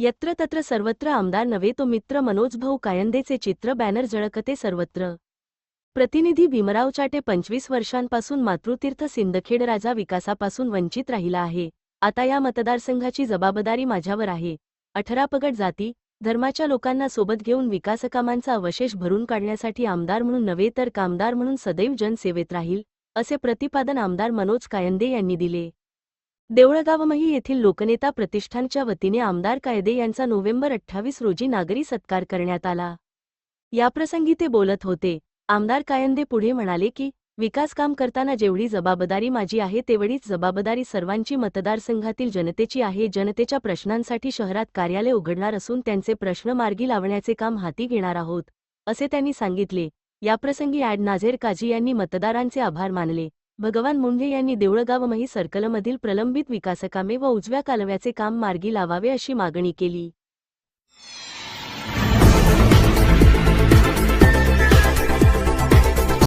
यत्र तत्र सर्वत्र आमदार नव्हे तो मित्र मनोज भाऊ कायंदेचे चित्र बॅनर झळकते सर्वत्र. प्रतिनिधी भीमराव चाटे पंचवीस वर्षांपासून मातृतीर्थ सिंदखेड राजा विकासापासून वंचित राहिला आहे. आता या मतदारसंघाची जबाबदारी माझ्यावर आहे. अठरा पगट जाती धर्माच्या लोकांना सोबत घेऊन विकासकामांचा अवशेष भरून काढण्यासाठी आमदार म्हणून नव्हे तर कामदार म्हणून सदैव जनसेवेत राहील असे प्रतिपादन आमदार मनोज कायंदे यांनी दिले. देवळगावमही येथील लोकनेता प्रतिष्ठानच्या वतीने आमदार कायदे यांचा नोव्हेंबर अठ्ठावीस रोजी नागरी सत्कार करण्यात आला. याप्रसंगी ते बोलत होते. आमदार कायंदे पुढे म्हणाले की विकास काम करताना जेवढी जबाबदारी माझी आहे तेवढीच जबाबदारी सर्वांची मतदारसंघातील जनतेची आहे. जनतेच्या प्रश्नांसाठी शहरात कार्यालय उघडणार असून त्यांचे प्रश्न मार्गी लावण्याचे काम हाती घेणार आहोत असे त्यांनी सांगितले. याप्रसंगी ॲड नाझेर काझी यांनी मतदारांचे आभार मानले. भगवान मुंढे यांनी देऊळगावमही सर्कलमधील प्रलंबित विकासकामे व उजव्या कालव्याचे काम मार्गी लावावे अशी मागणी केली.